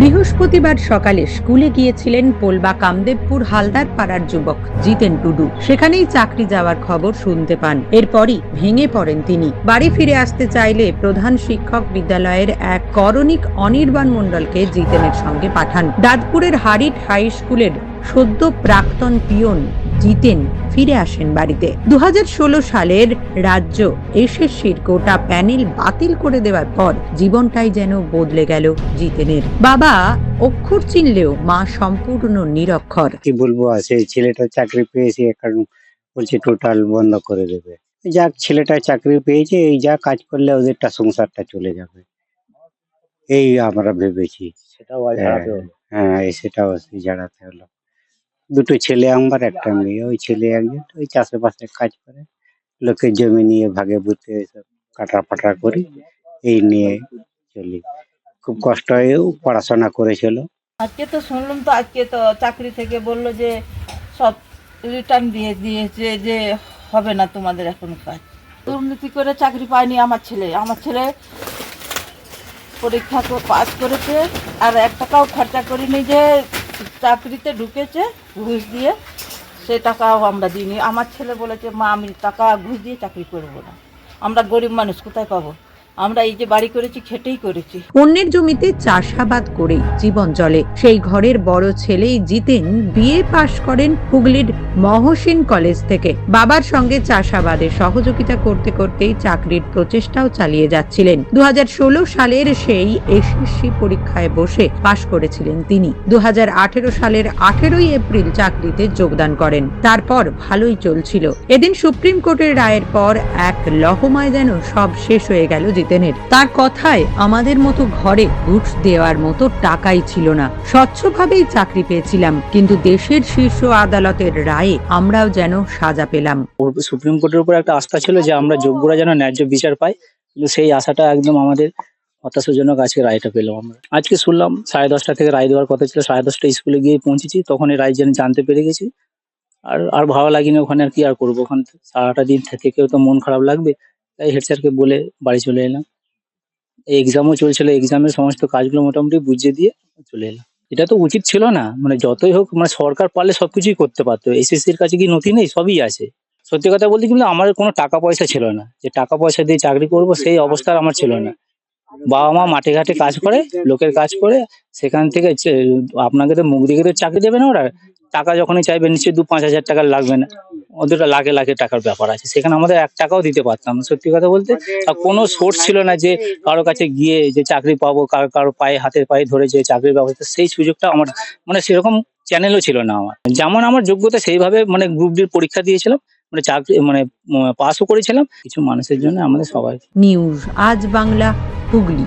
বৃহস্পতিবার সকালে স্কুলে গিয়েছিলেন পোলবা কামদেবপুর হালদার পাড়ার যুবক জিতেন টুডু। সেখানেই চাকরি যাওয়ার খবর শুনতে পান। এরপরই ভেঙে পড়েন তিনি। বাড়ি ফিরে আসতে চাইলে প্রধান শিক্ষক বিদ্যালয়ের এক করণিক অনির্বাণ মণ্ডলকে জিতেনের সঙ্গে পাঠান। দাঁতপুরের হারিট হাই স্কুলের সদ্য প্রাক্তন পিয়ন জিতেন ফিরে আসেন বাড়িতে। দু হাজার ষোলো সালের রাজ্য এসএসসির গোটা প্যানেল বাতিল করে দেওয়ার পর জীবনটাই যেন বদলে গেল জিতেনের। বাবা অক্ষর চিনলেও মা সম্পূর্ণ নিরক্ষর। কি বলব আছে ছেলেটা চাকরি পেয়েছে কারণ বলছে টোটাল বন্ধ করে দেবে। যাক ছেলেটা চাকরি পেয়েছে এই যা কাজ করলে ওদেরটা সংসারটা চলে যাবে। এই আমরা ভেবেছি। সেটাও হলো। হ্যাঁ সেটাও জানাতে হলো। দুটো ছেলে আমার, একটা মেয়ে। ওই ছেলে একজন, ওই চাষে বাসে কাজ করে। লোকের জমি নিয়ে ভাগে বুঝতে সব কাটা ফাটা করি, এই নিয়ে চলি। খুব কষ্ট হয়েও পড়াশোনা করেছিল। আজকে তো শুনলাম তো, আজকে তো চাকরি থেকে বলল যে, সব রিটার্ন দিয়ে দিয়েছে যে, হবে না তোমাদের এখন কাজ। দুর্নীতি করে চাকরি পায়নি আমার ছেলে। আমার ছেলে পরীক্ষা পাস করেছে, আর এক টাকাও খরচা করিনি যে, চাকরিতে ঢুকেছে। ঘুষ দিয়ে সে টাকাও আমরা দিইনি। আমার ছেলে বলেছে, মা, আমি টাকা ঘুষ দিয়ে চাকরি করব না। আমরা গরিব মানুষ, কোথায় পাবো? আমরা এই যে বাড়ি করেছি, খেটেই করেছি। অন্যের জমিতে চাষাবাদ করেই জীবন চলে। সেই ঘরের বড় ছেলেই জিতেন, বিএ পাশ করেন হুগলির মহসিন কলেজ থেকে। বাবার সঙ্গে চাষাবাদে সহযোগিতা করতে করতেই চাকরির প্রচেষ্টাও চালিয়ে যাচ্ছিলেন। দু সালের সেই এসএসসি পরীক্ষায় বসে পাশ করেছিলেন তিনি। দু হাজার আঠেরো সালের আঠেরোই এপ্রিল চাকরিতে যোগদান করেন। তারপর ভালোই চলছিল। এদিন সুপ্রিম কোর্টের রায়ের পর এক লহমায় যেন সব শেষ হয়ে গেল জিতেনের তার কথায় আমাদের মতো ঘরে ঘুষ দেওয়ার মতো টাকাই ছিল না। স্বচ্ছভাবেই চাকরি পেয়েছিলাম, কিন্তু দেশের শীর্ষ আদালতের রায়ে আমরাও যেন সাজা পেলাম। সুপ্রিম কোর্টের উপর একটা আস্থা ছিল যে আমরা যোগ্যরা যেন ন্যায্য বিচার পাই, কিন্তু সেই আশাটা একদম আমাদের হতাশাজনক আজকে রায়টা পেলাম আমরা। আজকে শুনলাম সাড়ে দশটা থেকে রায় দেওয়ার কথা ছিল, সাড়ে দশটা স্কুলে গিয়ে পৌঁছেছি, তখন এই রায় যেন জানতে পেরে গেছি। আর আর ভালো লাগেনি ওখানে আর কি আর করব ওখানে সারাটা দিন থেকেও তো মন খারাপ লাগবে তাই হেড স্যারকে বলে বাড়ি চলে এলাম। এই এক্সামও চলছিল এক্সামের সমস্ত কাজগুলো মোটামুটি বুঝিয়ে দিয়ে চলে এলাম। এটা তো উচিত ছিল না মানে যতই হোক মানে সরকার পারলে সবকিছুই করতে পারতো। এসএসসির কাছে কি নথি নেই? সবই আছে। সত্যি কথা বলতে কিন্তু আমার কোনো টাকা পয়সা ছিল না। যে টাকা পয়সা দিয়ে চাকরি করব, সেই অবস্থা আমার ছিল না। বাবা মা মাঠে ঘাটে কাজ করে, লোকের কাজ করে, সেখান থেকে আপনাকে তো মুখ দিকে তো চাকরি দেবে না ওরা। টাকা যখনই চাইবে, নিশ্চয়ই দু পাঁচ হাজার টাকা লাগবে না। ওদের লাখে লাখে টাকার ব্যাপার আছে। সেখানে আমাদের এক টাকাও দিতে পারতাম না, সত্যি কথা বলতে। কোনো সোর্স ছিল না যে কারও কাছে গিয়ে যে চাকরি পাবো, কারও কারও পায়ে, হাতের পায়ে ধরে যে চাকরির ব্যবস্থা, সেই সুযোগটা আমার মানে সেরকম চ্যানেলও ছিল না আমার। যেমন আমার যোগ্যতা সেইভাবে মানে গ্রুপ ডির পরীক্ষা দিয়েছিলাম মানে চাকরি মানে পাসও করেছিলাম। কিছু মানুষের জন্য আমাদের সবাই নিউজ আজ বাংলা হুগলি।